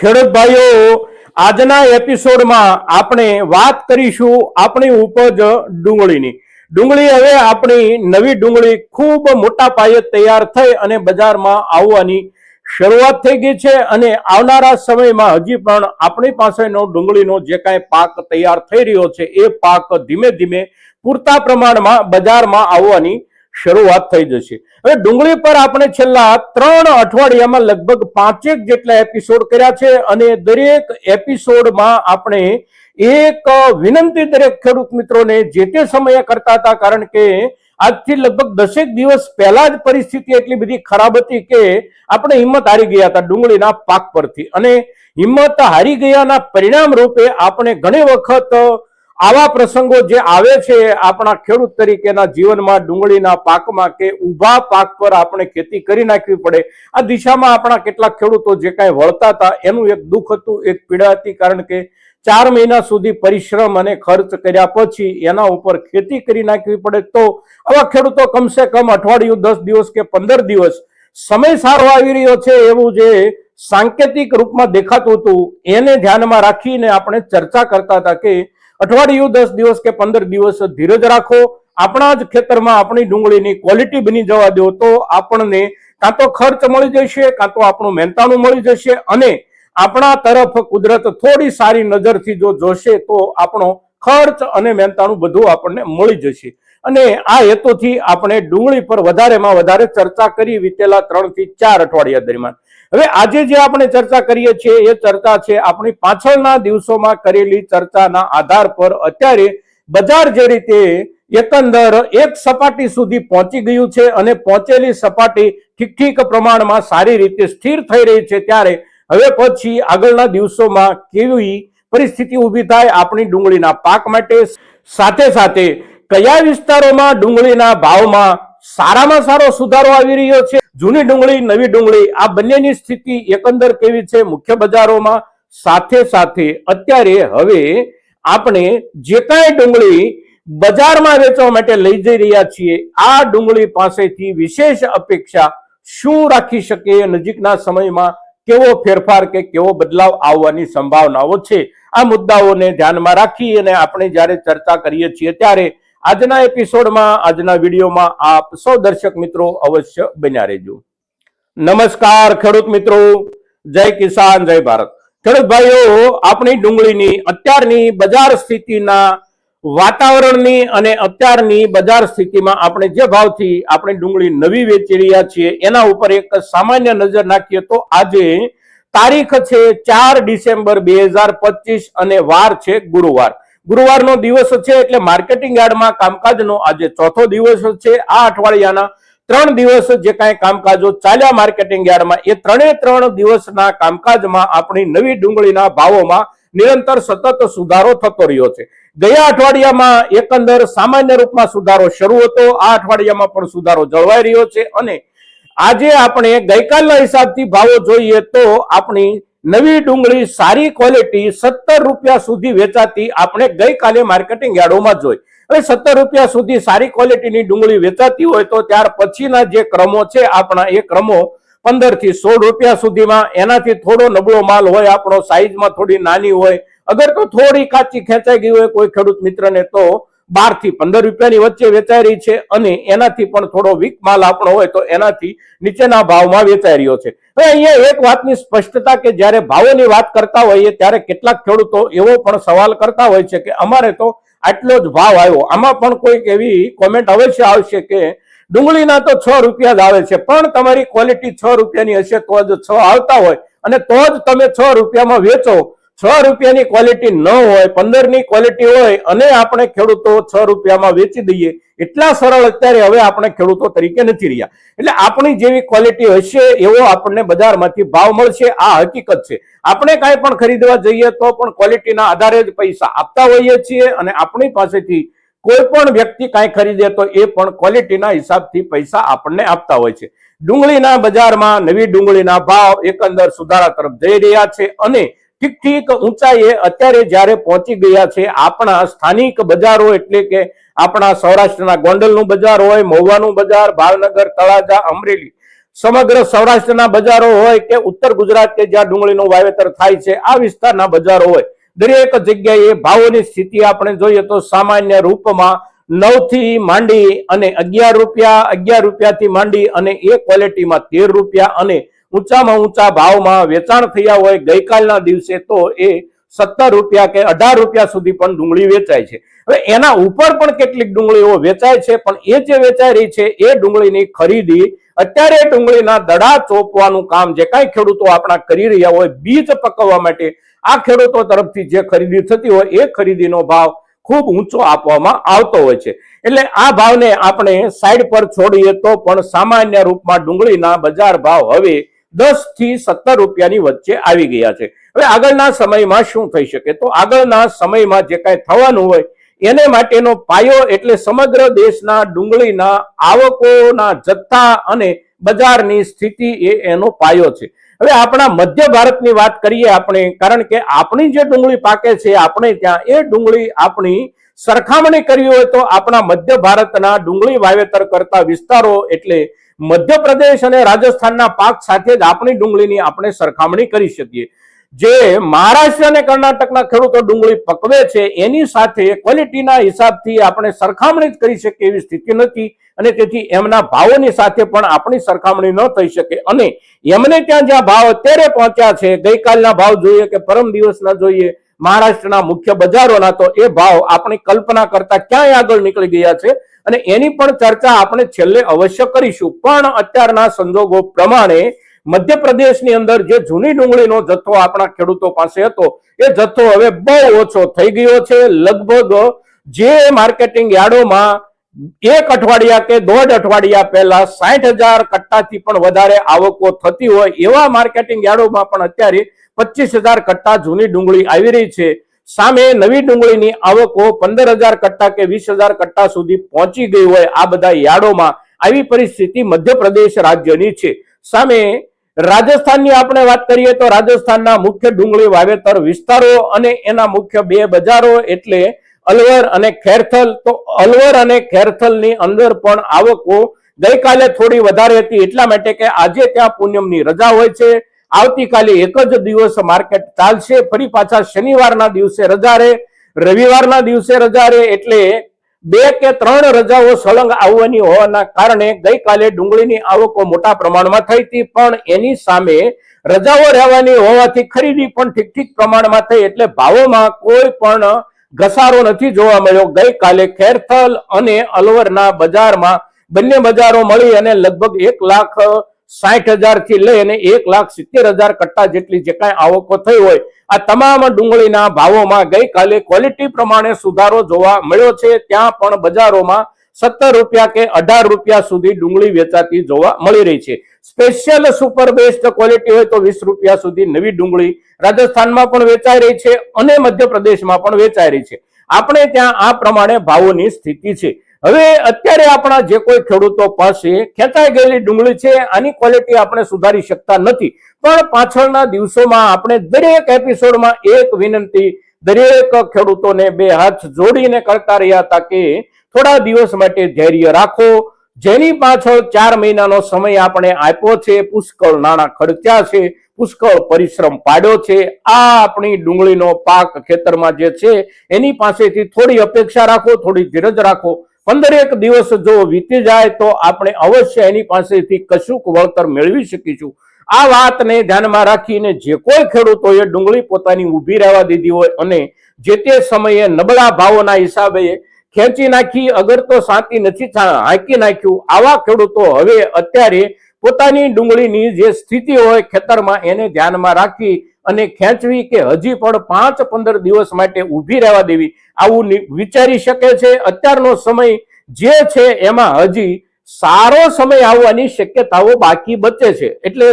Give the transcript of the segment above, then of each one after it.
ખેડૂત ભાઈઓ, આજના એપિસોડમાં આપણે વાત કરીશું આપણી ઉપજ ડુંગળીની. ડુંગળી હવે આપણી નવી ડુંગળી ખૂબ મોટા પાયે તૈયાર થઈ અને બજારમાં આવવાની શરૂઆત થઈ ગઈ છે અને આવનારા સમયમાં હજી પણ આપણી પાસેનો ડુંગળીનો જે કાંઈ પાક તૈયાર થઈ રહ્યો છે, એ પાક ધીમે ધીમે પૂરતા પ્રમાણમાં બજારમાં આવવાની શરૂઆત થઈ જશે. હવે ડુંગળી પર આપણે છેલ્લા ત્રણ અઠવાડિયામાં લગભગ પાંચેક જેટલા એપિસોડ કર્યા છે અને દરેક એપિસોડમાં આપણે એક વિનંતી દરેક ખેડૂત મિત્રોને જે તે સમયે કરતા હતા, કારણ કે આજથી લગભગ દસેક દિવસ પહેલા જ પરિસ્થિતિ એટલી બધી ખરાબ હતી કે આપણે હિંમત હારી ગયા હતા ડુંગળીના પાક પરથી. અને હિંમત હારી ગયાના પરિણામ રૂપે આપણે ઘણી વખત આવા પ્રસંગો જે આવે છે આપણા ખેડૂત તરીકેના જીવનમાં ડુંગળીના પાકમાં કે ઊભા પાક પર આપણે ખેતી કરી નાખવી પડે, આ દિશામાં આપણા કેટલાક ખેડૂતો જે કાંઈ વળતા હતા, એનું એક દુઃખ હતું, એક પીડા હતી, કારણ કે ચાર મહિના સુધી પરિશ્રમ અને ખર્ચ કર્યા પછી એના ઉપર ખેતી કરી નાખવી પડે તો આવા ખેડૂતો કમસે કમ અઠવાડિયું, દસ દિવસ કે પંદર દિવસ સમય સારો આવી રહ્યો છે એવું જે સાંકેતિક રૂપમાં દેખાતું હતું, એને ધ્યાનમાં રાખીને આપણે ચર્ચા કરતા હતા કે અઠવાડિયું દસ દિવસ કે પંદર દિવસ ધીરજ રાખો. આપણા જ ખેતરમાં આપણી ડુંગળીની ક્વોલિટી બની જવા દો તો આપણને કાં તો ખર્ચ મળી જશે, કાં તો આપણું મહેનતાણું મળી જશે અને આપણા તરફ કુદરત થોડી સારી નજરથી જો જોશે તો આપણો ખર્ચ અને મહેનતાણું બધું આપણને મળી જશે. અને આ હેતુથી આપણે ડુંગળી પર વધારેમાં વધારે ચર્ચા કરી વીતેલા ત્રણથી ચાર અઠવાડિયા દરમિયાન. હવે આજે જે આપણે ચર્ચા કરીએ છીએ, એ ચર્ચા છે આપણી પાછળના દિવસોમાં કરેલી ચર્ચાના આધાર પર. અત્યારે બજાર જે રીતે એકંદર એક સપાટી સુધી પહોંચી ગયું છે અને પહોંચેલી સપાટી ઠીક ઠીક પ્રમાણમાં સારી રીતે સ્થિર થઈ રહી છે, ત્યારે હવે પછી આગળના દિવસોમાં કેવી પરિસ્થિતિ ઊભી થાય આપણી ડુંગળીના પાક માટે? સાથે સાથે કયા વિસ્તારોમાં ડુંગળીના ભાવમાં સારામાં સારો સુધારો આવી રહ્યો છે. જૂની ડુંગળી, નવી ડુંગળી, આ બંનેની સ્થિતિ એકંદર કેવી છે મુખ્ય બજારોમાં? સાથે સાથે અત્યારે હવે આપણે જે કાંઈ ડુંગળી બજારમાં વેચવા માટે લઈ જઈ રહ્યા છીએ, આ ડુંગળી પાસેથી વિશેષ અપેક્ષા શું રાખી શકીએ? નજીકના સમયમાં કેવો ફેરફાર કે કેવો બદલાવ આવવાની સંભાવનાઓ છે? આ મુદ્દાઓને ધ્યાનમાં રાખી અને આપણે જ્યારે ચર્ચા કરીએ છીએ ત્યારે આજના એપિસોડમાં, આજના વિડીયોમાં આપ સૌ દર્શક મિત્રો અવશ્ય બન્યા રહેજો. નમસ્કાર, ખેડૂત મિત્રો. જય કિસાન, જય ભારત. ખેડૂત ભાઈઓ, આપણી ડુંગળીની, અત્યારની બજાર સ્થિતિના વાતાવરણની અને અત્યારની બજાર સ્થિતિમાં આપણે જે ભાવથી આપણે ડુંગળી નવી વેચી રહ્યા છીએ, એના ઉપર એક સામાન્ય નજર નાખીએ તો આજે તારીખ છે ચાર ડિસેમ્બર બે અને વાર છે ગુરુવાર. ગુરુવારનો દિવસ છે એટલે માર્કેટિંગ યાર્ડમાં કામકાજનો આજે ચોથો દિવસ છે. આ અઠવાડિયાના ત્રણ દિવસ જે કાંઈ કામકાજો ચાલ્યા માર્કેટિંગ યાર્ડમાં, એ ત્રણે ત્રણ દિવસના કામકાજમાં આપણી નવી ડુંગળીના ભાવોમાં નિરંતર સતત સુધારો થતો રહ્યો છે. ગયા અઠવાડિયામાં એકંદર સામાન્ય રૂપમાં સુધારો શરૂ હતો. આ અઠવાડિયામાં પણ સુધારો જળવાઈ રહ્યો છે અને આજે આપણે ગઈકાલના હિસાબથી ભાવો જોઈએ તો આપણી નવી ડુંગળી સારી ક્વોલિટી સત્તર રૂપિયા સુધી વેચાતી આપણે ગઈકાલે માર્કેટિંગ યાર્ડોમાં જોઈ. હવે સત્તર રૂપિયા સુધી સારી ક્વોલિટીની ડુંગળી વેચાતી હોય તો ત્યાર પછીના જે ક્રમો છે, આપણા એ ક્રમો પંદરથી સોળ રૂપિયા સુધીમાં, એનાથી થોડો નબળો માલ હોય, આપણો સાઈઝમાં થોડી નાની હોય, અગર તો થોડી કાચી ખેંચાઈ ગઈ હોય કોઈ ખેડૂત મિત્રને તો બારથી પંદર રૂપિયાની વચ્ચે વેચાઈ રહી છે અને એનાથી પણ થોડો વીક માલ આપણો હોય તો એનાથી નીચેના ભાવમાં વેચાઈ રહ્યો છે. હવે અહીંયા એક વાતની સ્પષ્ટતા કે જ્યારે ભાવોની વાત કરતા હોઈએ ત્યારે કેટલાક ખેડૂતો એવો પણ સવાલ કરતા હોય છે કે અમારે તો આટલો જ ભાવ આવ્યો. આમાં પણ કોઈક એવી કોમેન્ટ અવશ્ય આવશે કે ડુંગળીના તો છ રૂપિયા જ આવે છે, પણ તમારી ક્વોલિટી છ રૂપિયાની હશે તો જ છ આવતા હોય અને તો જ તમે છ રૂપિયામાં વેચો. છ રૂપિયાની ક્વોલિટી ન હોય પંદરની ક્વોલિટી હોય અને આપણે ખેડૂતો છ રૂપિયામાં વેચી દઈએ, એટલા સરળ અત્યારે હવે આપણે ખેડૂતો તરીકે નથી રહ્યા. એટલે આપણી જેવી ક્વોલિટી હશે એવો આપણને બજારમાંથી ભાવ મળશે, આ હકીકત છે. આપણે કાંઈ પણ ખરીદવા જઈએ તો પણ ક્વોલિટીના આધારે જ પૈસા આપતા હોઈએ છીએ અને આપણી પાસેથી કોઈ પણ વ્યક્તિ કાંઈ ખરીદે તો એ પણ ક્વોલિટીના હિસાબથી પૈસા આપણને આપતા હોય છે. ડુંગળીના બજારમાં નવી ડુંગળીના ભાવ એકંદર સુધારા તરફ જઈ રહ્યા છે અને ઠીક ઠીક ઊંચાઈએ અત્યારે જ્યારે પહોંચી ગયા છે, આપણા સ્થાનિક બજારો એટલે કે આપણા સૌરાષ્ટ્રના ગોંડલનું બજાર હોય, મહુવાનું બજાર, ભાવનગર, તળાજા, અમરેલી, સમગ્ર સૌરાષ્ટ્રના બજારો હોય કે ઉત્તર ગુજરાત કે જ્યાં ડુંગળીનું વાવેતર થાય છે, આ વિસ્તારના બજારો હોય. દરેક જગ્યાએ ભાવોની સ્થિતિ આપણે જોઈએ તો સામાન્ય રૂપમાં નવથી માંડી અને અગિયાર રૂપિયા, અગિયાર રૂપિયાથી માંડી અને એ ક્વોલિટીમાં તેર રૂપિયા અને ઊંચામાં ઊંચા ભાવમાં વેચાણ થયા હોય ગઈકાલના દિવસે તો એ સત્તર રૂપિયા કે અઢાર રૂપિયા સુધી પણ ડુંગળી વેચાય છે. હવે એના ઉપર પણ કેટલીક ડુંગળીઓ વેચાય છે, પણ એ જે વેચાઈ રહી છે, એ ડુંગળીની ખરીદી અત્યારે ડુંગળીના દડા ચોપવાનું કામ જે કાંઈ ખેડૂતો આપણા કરી રહ્યા હોય, બીજ પકવવા માટે, આ ખેડૂતો તરફથી જે ખરીદી થતી હોય, એ ખરીદીનો ભાવ ખૂબ ઊંચો આપવામાં આવતો હોય છે. એટલે આ ભાવને આપણે સાઈડ પર છોડીએ તો પણ સામાન્ય રૂપમાં ડુંગળીના બજાર ભાવ હવે દસથી સત્તર રૂપિયાની વચ્ચે આવી ગયા છે. હવે આગળના સમયમાં શું થઈ શકે? તો આગળના સમયમાં જે કાંઈ થવાનું હોય, એને માટેનો પાયો એટલે સમગ્ર દેશના ડુંગળીના આવકોના જથ્થા અને બજારની સ્થિતિ એ એનો પાયો છે. હવે આપણા મધ્ય ભારતની વાત કરીએ આપણે, કારણ કે આપણી જે ડુંગળી પાકે છે, આપણે ત્યાં એ ડુંગળી આપણી સરખામણી કરવી હોય તો આપણા મધ્ય ભારતના ડુંગળી વાવેતર કરતા વિસ્તારો એટલે મધ્યપ્રદેશ અને રાજસ્થાનના પાક સાથે જ આપણી ડુંગળીની આપણે સરખામણી કરી શકીએ. જે મહારાષ્ટ્ર અને કર્ણાટકના ખેડૂતો ડુંગળી પકવે છે, એની સાથે ક્વોલિટીના હિસાબથી આપણે સરખામણી જ કરી શકીએ એવી સ્થિતિ નથી અને તેથી એમના ભાવોની સાથે પણ આપણી સરખામણી ન થઈ શકે. અને એમને ત્યાં જ્યાં ભાવ અત્યારે પહોંચ્યા છે, ગઈકાલના ભાવ જોઈએ કે પરમ દિવસના જોઈએ, મહારાષ્ટ્રના મુખ્ય બજારોના, તો એ ભાવ આપણી કલ્પના કરતા ક્યાંય આગળ નીકળી ગયા છે? અને એની પણ ચર્ચા આપણે છેલ્લે અવશ્ય કરીશું. પણ અત્યારના સંજોગો પ્રમાણે મધ્યપ્રદેશની અંદર જે જૂની ડુંગળીનો જથ્થો આપણા ખેડૂતો પાસે હતો, એ જથ્થો હવે બહુ ઓછો થઈ ગયો છે. લગભગ જે માર્કેટિંગ યાર્ડોમાં એક અઠવાડિયા કે દોઢ અઠવાડિયા પહેલા સાઠ હજાર કટ્ટાથી પણ વધારે આવકો થતી હોય એવા માર્કેટિંગ યાર્ડોમાં પણ અત્યારે પચીસ હજાર કટ્ટા જૂની ડુંગળી આવી રહી છે. સામે નવી ડુંગળીની આવકો પંદર હજાર કટ્ટા કે વીસ હજાર કટ્ટા સુધી પહોંચી ગઈ હોય આ બધા યાર્ડોમાં આવી પરિસ્થિતિ મધ્યપ્રદેશ રાજ્યની છે. સામે રાજસ્થાનની આપણે વાત કરીએ તો રાજસ્થાનના મુખ્ય ડુંગળી વાવેતર વિસ્તારો અને એના મુખ્ય બે બજારો એટલે અલવર અને ખેરથલ. તો અલવર અને ખેરથલની અંદર પણ આવકો ગઈકાલે થોડી વધારે હતી એટલા માટે કે આજે ત્યાં પૂનમની રજા હોય છે. આવતીકાલે એક જ દિવસ માર્કેટ ચાલશે. ફરી પાછા શનિવારના દિવસે રજા રહે. રવિવારના દિવસે રજા રહે એટલે બે કે ત્રણ રજાઓ સળંગ આવવાની હોવાના કારણે ગઈકાલે ડુંગળીની આવકો મોટા પ્રમાણમાં થઈ હતી. પણ એની સામે રજાઓ રહેવાની હોવાથી ખરીદી પણ ઠીક ઠીક પ્રમાણમાં થઈ એટલે ભાવોમાં કોઈ પણ ઘસારો નથી જોવા મળ્યો. ગઈકાલે ખેરથલ અને અલવરના બજારમાં બંને બજારો મળી અને લગભગ એક લાખ સાઠ હજારથી લઈ અને એક લાખ સિત્તેર હજાર કટ્ટા જેટલી જે કાંઈ આવકો થઈ હોય, આ તમામ ડુંગળીના ભાવોમાં ગઈકાલે ક્વોલિટી પ્રમાણે સુધારો જોવા મળ્યો છે. ત્યાં પણ બજારોમાં સત્તર રૂપિયા કે અઢાર રૂપિયા સુધી ડુંગળી વેચાતી જોવા મળી રહી છે. સ્પેશિયલ સુપર બેસ્ટ ક્વોલિટી હોય તો વીસ રૂપિયા સુધી નવી ડુંગળી રાજસ્થાનમાં પણ વેચાઈ રહી છે અને મધ્યપ્રદેશમાં પણ વેચાઈ રહી છે. આપણે ત્યાં આ પ્રમાણે ભાવોની સ્થિતિ છે. હવે અત્યારે આપણા જે કોઈ ખેડૂતો પાસે ખેંચાઈ ગયેલી ડુંગળી છે, આની ક્વોલિટી આપણે સુધારી શકતા નથી. પણ પાછળના દિવસોમાં આપણે દરેક એપિસોડમાં એક વિનંતી, દરેક ખેડૂતોને બે હાથ જોડીને કરતા રહ્યા હતા કે થોડા દિવસ માટે ધૈર્ય રાખો. જેની પાછળ ચાર મહિનાનો સમય આપણે આપ્યો છે, પુષ્કળ નાણાં ખર્ચ્યા છે, પુષ્કળ પરિશ્રમ પાડ્યો છે. આ આપણી ડુંગળીનો પાક ખેતરમાં જે છે, એની પાસેથી થોડી અપેક્ષા રાખો, થોડી ધીરજ રાખો. પંદરેક દિવસ જો વીતી જાય તો આપણે અવશ્ય એની પાસેથી કશુંક વળતર મેળવી શકીશું. આ વાતને ધ્યાનમાં રાખીને જે કોઈ ખેડૂતોએ ડુંગળી પોતાની ઊભી રહેવા દીધી હોય અને જે તે સમયે નબળા ભાવોના હિસાબે ખેંચી નાખી, અગર તો શાંતિ નથી હાંકી નાખ્યું, આવા ખેડૂતો હવે અત્યારે પોતાની ડુંગળીની જે સ્થિતિ હોય ખેતરમાં એને ધ્યાનમાં રાખી અને ખેંચવી કે હજી પણ પાંચ પંદર દિવસ માટે ઊભી રહેવા દેવી. આવું વિચારી શકે છે. અત્યારનો સમય જે છે એમાં હજી સારો સમય આવવાની શક્યતાઓ બાકી બચે છે. એટલે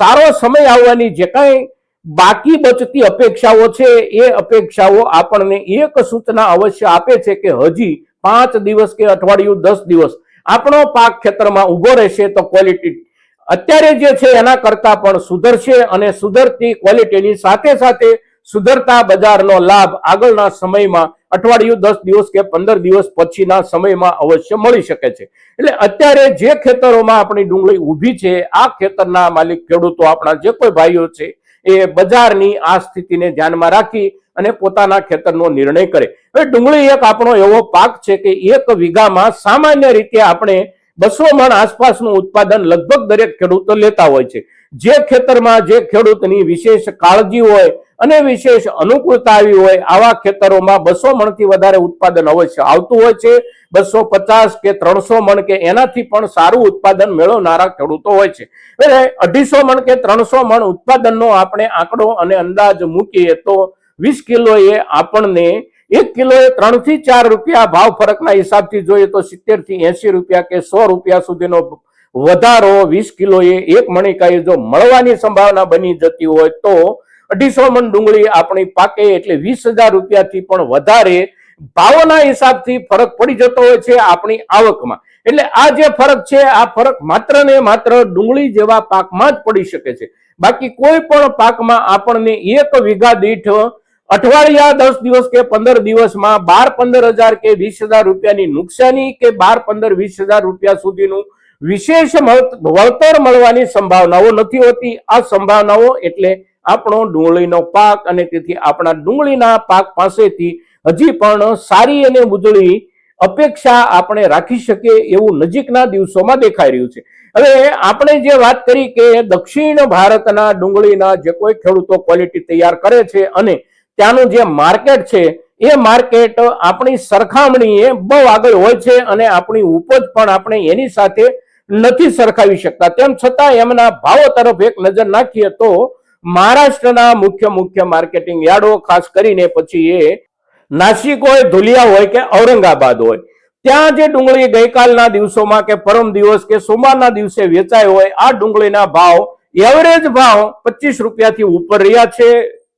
સારો સમય આવવાની જે કાંઈ બાકી બચતી અપેક્ષાઓ છે એ અપેક્ષાઓ આપણને એક સૂચના અવશ્ય આપે છે કે હજી પાંચ દિવસ કે અઠવાડિયું દસ દિવસ આપણો પાક ખેતરમાં ઊભો રહેશે તો ક્વોલિટી અત્યારે જે છે એના કરતા પણ સુધરશે અને સુધરતી ક્વોલિટીની સાથે સાથે સુધરતા બજારનો લાભ આગળના સમયમાં અઠવાડિયું દસ દિવસ કે પંદર દિવસ પછીના સમયમાં અવશ્ય મળી શકે છે. એટલે અત્યારે જે ખેતરોમાં આપણી ડુંગળી ઊભી છે, આ ખેતરના માલિક ખેડૂતો, આપણા જે કોઈ ભાઈઓ છે, એ બજારની આ સ્થિતિને ધ્યાનમાં રાખી અને પોતાના ખેતરનો નિર્ણય કરે. હવે ડુંગળી એક આપણો એવો પાક છે કે એક વીઘામાં સામાન્ય રીતે આપણે બસો મણ આસપાસનું ઉત્પાદન લગભગ દરેક ખેડૂતો લેતા હોય છે. જે ખેતરમાં જે ખેડૂતની વિશેષ કાળજી હોય અને વિશેષ અનુકૂળતા આવી હોય, આવા ખેતરોમાં બસો મણથી વધારે ઉત્પાદન અવશ્ય આવતું હોય છે. બસો પચાસ કે ત્રણસો મણ કે એનાથી પણ સારું ઉત્પાદન મેળવનારા ખેડૂતો હોય છે. એટલે અઢીસો મણ કે ત્રણસો મણ ઉત્પાદનનો આપણે આંકડો અને અંદાજ મૂકીએ તો વીસ કિલો એ આપણને એક કિલો એ ત્રણથી ચાર રૂપિયા ભાવ ફરકના હિસાબથી જોઈએ તો સિત્તેરથી એસી રૂપિયા કે સો રૂપિયા સુધીનો વધારો વીસ કિલો એ એક મણિકાએ જો મળવાની સંભાવના બની જતી હોય તો અઢીસો મણ ડુંગળી આપણી પાકે એટલે વીસ હજાર રૂપિયાથી પણ વધારે ભાવોના હિસાબથી ફરક પડી જતો હોય છે આપણી આવકમાં. એટલે આ જે ફરક છે, આ ફરક માત્ર ને માત્ર ડુંગળી જેવા પાકમાં જ પડી શકે છે. બાકી કોઈ પણ પાકમાં આપણને એક વીઘા દીઠ અઠવાડિયા દસ દિવસ કે પંદર દિવસમાં બાર પંદર હજાર કે વીસ હજાર રૂપિયાની નુકસાની કે બાર પંદર વીસ હજાર રૂપિયા સુધીનું વિશેષ વળતર મળવાની સંભાવનાઓ નથી હોતી. આ સંભાવનાઓ એટલે આપણો ડુંગળીનો પાક અને તેથી આપણા ડુંગળીના પાક પાસેથી હજી પણ સારી અને ઉજળી અપેક્ષા આપણે રાખી શકીએ એવું નજીકના દિવસોમાં દેખાઈ રહ્યું છે. હવે આપણે જે વાત કરી કે દક્ષિણ ભારતના ડુંગળીના જે કોઈ ખેડૂતો ક્વોલિટી તૈયાર કરે છે અને ત્યાંનું જે માર્કેટ છે, એ માર્કેટ આપણી સરખામણીએ બહુ આગળ હોય છે અને આપણી ઉપજ પણ આપણે એની સાથે નથી સરખાવી શકતા. તેમ છતાં એમના ભાવો તરફ એક નજર નાખીએ તો મહારાષ્ટ્રના મુખ્ય મુખ્ય માર્કેટિંગ યાર્ડો, ખાસ કરીને પછી એ નાસિક હોય, ધુલિયા હોય કે ઔરંગાબાદ હોય, ત્યાં જે ડુંગળી ગઈકાલના દિવસોમાં કે પરમ દિવસ કે સોમવારના દિવસે વેચાય હોય, આ ડુંગળીના ભાવ એવરેજ ભાવ પચીસ રૂપિયાથી ઉપર રહ્યા છે.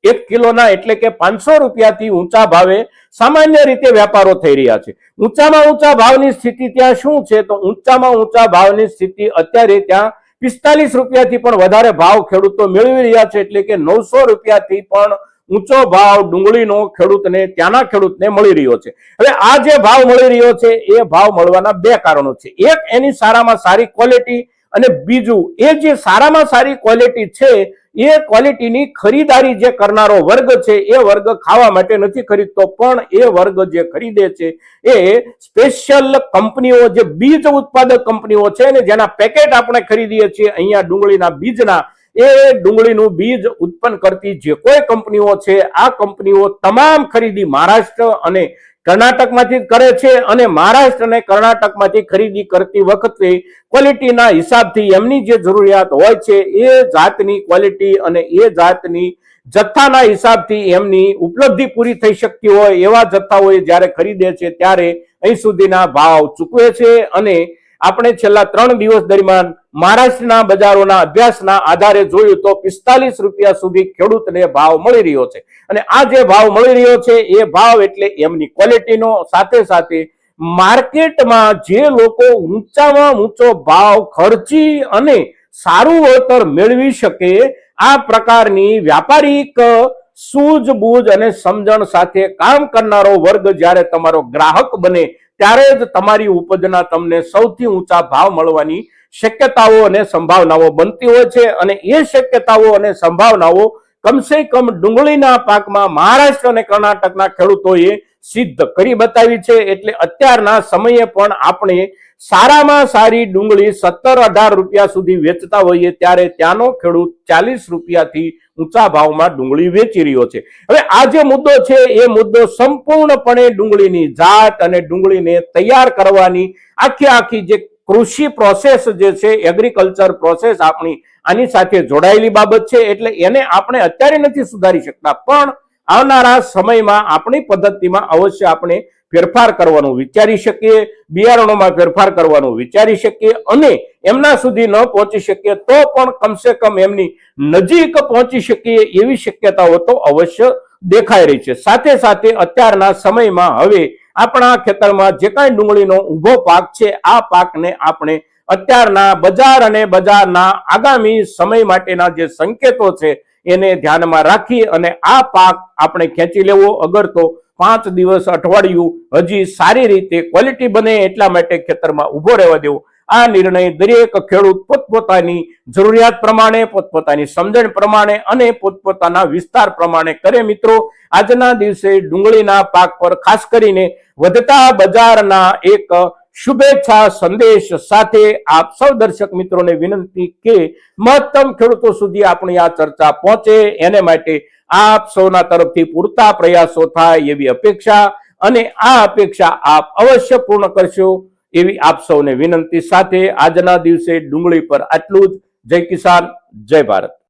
એક કિલોના એટલે કે પાંચસો રૂપિયાથી ઊંચા ભાવે સામાન્ય રીતે વેપારો થઈ રહ્યા છે. ઊંચામાં ઊંચા ભાવની સ્થિતિ ત્યાં શું છે? તો ઊંચામાં ઊંચા ભાવની સ્થિતિ અત્યારે ત્યાં પિસ્તાલીસ રૂપિયાથી પણ વધારે ભાવ ખેડૂતો મેળવી રહ્યા છે. એટલે કે નવસો રૂપિયાથી પણ ઊંચો ભાવ ડુંગળીનો ખેડૂતને, ત્યાંના ખેડૂતને મળી રહ્યો છે. હવે આ જે ભાવ મળી રહ્યો છે, એ ભાવ મળવાના બે કારણો છે. એક, એની સારામાં સારી ક્વોલિટી અને બીજું, એ જે સારામાં સારી ક્વોલિટી છે એ ક્વોલિટીની ખરીદારી જે કરનારો વર્ગ છે, એ વર્ગ ખાવા માટે નથી ખરીદતો, પણ એ વર્ગ જે ખરીદે છે, એ સ્પેશિયલ કંપનીઓ જે બીજ ઉત્પાદક કંપનીઓ છે ને, જેના પેકેટ આપણે ખરીદીએ છીએ, અહીંયા ડુંગળીના બીજના, એ ડુંગળીનું બીજ ઉત્પન્ન કરતી જે કોઈ કંપનીઓ છે, આ કંપનીઓ તમામ ખરીદી મહારાષ્ટ્ર અને કર્ણાટકમાંથી કરે છે અને મહારાષ્ટ્ર અને કર્ણાટકમાંથી ખરીદી કરતી વખતે ક્વોલિટીના હિસાબથી એમની જે જરૂરિયાત હોય છે એ જાતની ક્વોલિટી અને એ જાતની જથ્થાના હિસાબથી એમની ઉપલબ્ધિ પૂરી થઈ શકતી હોય એવા જથ્થાઓ જ્યારે ખરીદે છે ત્યારે અહીં સુધીના ભાવ ચૂકવે છે અને આપણે છેલ્લા ત્રણ દિવસ દરમિયાન મહારાષ્ટ્રના બજારોના અભ્યાસના આધારે જોયું તો પિસ્તાલીસ રૂપિયા સુધી ખેડૂતને ભાવ મળી રહ્યો છે. અને આ જે ભાવ મળી રહ્યો છે, એ ભાવ એટલે એમની ક્વોલિટીનો સાથે સાથે માર્કેટમાં જે લોકો ઊંચામાં ઊંચો ભાવ ખર્ચી અને સારું વળતર મેળવી શકે, આ પ્રકારની વ્યાપારિક સૂઝબૂઝ અને સમજણ સાથે કામ કરનારો વર્ગ જ્યારે તમારો ગ્રાહક બને ત્યારે જ તમારી ઉપજના તમને સૌથી ઊંચા ભાવ મળવાની શક્યતાઓ અને સંભાવનાઓ બનતી હોય છે અને એ શક્યતાઓ અને સંભાવનાઓ કમસે કમ ડુંગળીના પાકમાં મહારાષ્ટ્ર અને કર્ણાટકના ખેડૂતોએ સિદ્ધ કરી બતાવી છે. એટલે અત્યારના સમયે પણ આપણે સારામાં સારી ડુંગળી સત્તર અઢાર રૂપિયા સુધી વેચતા હોઈએ ત્યારે ત્યાંનો ખેડૂત ચાલીસ રૂપિયાથી ઊંચા ભાવમાં ડુંગળી વેચી રહ્યો છે. હવે આ જે મુદ્દો છે, એ મુદ્દો સંપૂર્ણપણે ડુંગળીની જાત અને ડુંગળીને તૈયાર કરવાની આખી આખી જે કૃષિ પ્રોસેસ જે છે એગ્રીકલ્ચર પ્રોસેસ આપણી આની સાથે જોડાયેલી બાબત છે, એટલે એને આપણે અત્યારે નથી સુધારી શકતા. પણ આવનારા સમયમાં આપણી પદ્ધતિમાં અવશ્ય આપણે ફેરફાર કરવાનું વિચારી શકીએ, બિયારણોમાં ફેરફાર કરવાનું વિચારી શકીએ અને એમના સુધી ન પહોંચી શકીએ તો પણ કમસે કમ એમની નજીક પહોંચી શકીએ એવી શક્યતાઓ તો અવશ્ય દેખાઈ રહી છે. સાથે સાથે અત્યારના સમયમાં હવે આપણા ખેતરમાં જે કાંઈ ડુંગળીનો ઊભો પાક છે, આ પાકને આપણે અત્યારના બજાર અને બજારના આગામી સમય માટેના જે સંકેતો છે એને ધ્યાનમાં રાખી અને આ પાક આપણે ખેંચી લેવો. અગર તો પાંચ દિવસ અઠવાડિયું હજી સારી રીતે ક્વોલિટી બને એટલા માટે ખેતરમાં ઊભો રહેવા દેવો. આ નિર્ણય દરેક ખેડૂત પોતપોતાની જરૂરિયાત પ્રમાણે, પોતપોતાની સમજણ પ્રમાણે અને પોતપોતાના વિસ્તાર પ્રમાણે કરે મિત્રો. આજના દિવસે ડુંગળીના પાક પર ખાસ કરીને વધતા બજારના એક શુભેચ્છા સંદેશ સાથે આપ સૌ દર્શક મિત્રોને વિનંતી કે મહત્તમ ખેડૂતો સુધી આપણી આ ચર્ચા પહોંચે. એને માટે આપ સૌના તરફથી પૂરતા પ્રયાસો થાય એવી અપેક્ષા અને આ અપેક્ષા આપ અવશ્ય પૂર્ણ કરશો એવી આપ સૌને વિનંતી સાથે આજના દિવસે ડુંગળી પર આટલું જ. જય કિસાન, જય ભારત.